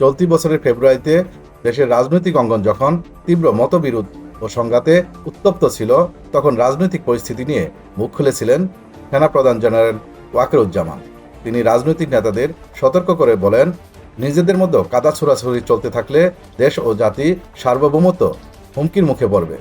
চলতি বছরের ফেব্রুয়ারিতে দেশের রাজনৈতিক অঙ্গন যখন তীব্র মতবিরোধ ও সংঘাতে উত্তপ্ত ছিল, তখন রাজনৈতিক পরিস্থিতি নিয়ে মুখ খুলেছিলেন সেনাপ্রধান জেনারেল ওয়াকেরুজ্জামান। তিনি রাজনৈতিক নেতাদের সতর্ক করে বলেন, নিজেদের মধ্যে কাদা ছোড়াছুড়ি চলতে থাকলে দেশ ও জাতি সার্বভৌমত্ব হুমকির মুখে পড়বে।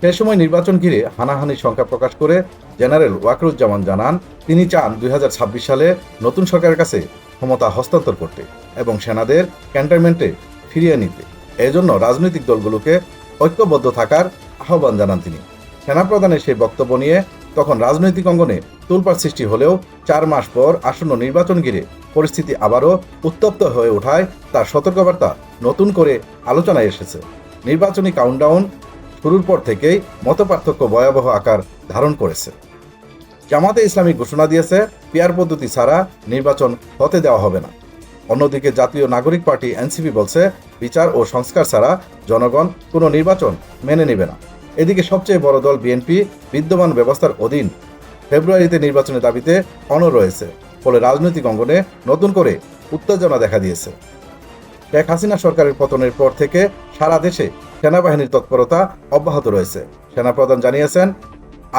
সে সময় নির্বাচন ঘিরে হানাহানির সংখ্যা প্রকাশ করে জেনারেল ওয়াকরুজ্জামান জানান, তিনি চান দুই হাজার ছাব্বিশ সালে নতুন সরকারের কাছে ক্ষমতা হস্তান্তর করতে এবং সেনাদের ক্যান্টনমেন্টে ফিরিয়ে নিতে। এজন্য রাজনৈতিক দলগুলোকে ঐক্যবদ্ধ থাকার আহ্বান জানান তিনি। সেনাপ্রধানের সেই বক্তব্য নিয়ে তখন রাজনৈতিক অঙ্গনে তুলপার সৃষ্টি হলেও চার মাস পর আসন্ন নির্বাচন ঘিরে পরিস্থিতি আবারও উত্তপ্ত হয়ে ওঠায় তার সতর্কবার্তা নতুন করে আলোচনায় এসেছে। নির্বাচনী কাউন্টডাউন শুরুর পর থেকেই মতপার্থক্য ভয়াবহ আকার ধারণ করেছে। জামাতে ইসলামী ঘোষণা দিয়েছে, পিয়ার পদ্ধতি ছাড়া নির্বাচন হতে দেওয়া হবে না। অন্যদিকে জাতীয় নাগরিক পার্টি এনসিপি বলছে, বিচার ও সংস্কার ছাড়া জনগণ কোনো নির্বাচন মেনে নেবে না। এদিকে সবচেয়ে বড় দল বিএনপি বিদ্যমান ব্যবস্থার অধীন ফেব্রুয়ারিতে নির্বাচনের দাবিতে অনর রয়েছে, ফলে রাজনৈতিক অঙ্গনে নতুন করে উত্তেজনা দেখা দিয়েছে। শেখ হাসিনা সরকারের পতনের পর থেকে সারা দেশে সেনাবাহিনীর তৎপরতা অব্যাহত রয়েছে। সেনাপ্রধান জানিয়েছেন,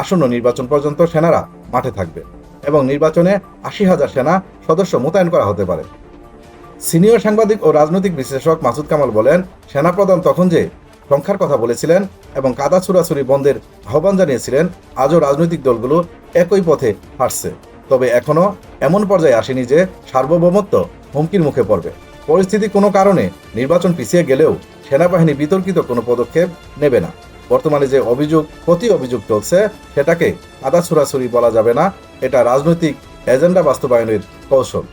আসন্ন নির্বাচন পর্যন্ত সেনারা মাঠে থাকবে এবং নির্বাচনে আশি হাজার সেনা সদস্য মোতায়েন করা হতে পারে। সিনিয়র সাংবাদিক ও রাজনৈতিক বিশ্লেষক মাসুদ কামাল বলেন, সেনাপ্রধান তখন যে সংখ্যার কথা বলেছিলেন এবং কাদা ছুড়াছুরি বন্ধের আহ্বান জানিয়েছিলেন, আজও রাজনৈতিক দলগুলো একই পথে হাঁটছে। তবে এখনও এমন পর্যায়ে আসেনি যে সার্বভৌমত্ব হুমকির মুখে পড়বে। পরিস্থিতি কোনো কারণে নির্বাচন পিছিয়ে গেলেও সেনাবাহিনী বিতর্কিত কোনো পদক্ষেপ নেবে না। বর্তমানে যে অভিযোগ প্রতি অভিযোগ চলছে, সেটাকে আদা ছুড়াছুরি বলা যাবে না। এটা রাজনৈতিক এজেন্ডা বাস্তবায়নের কৌশল।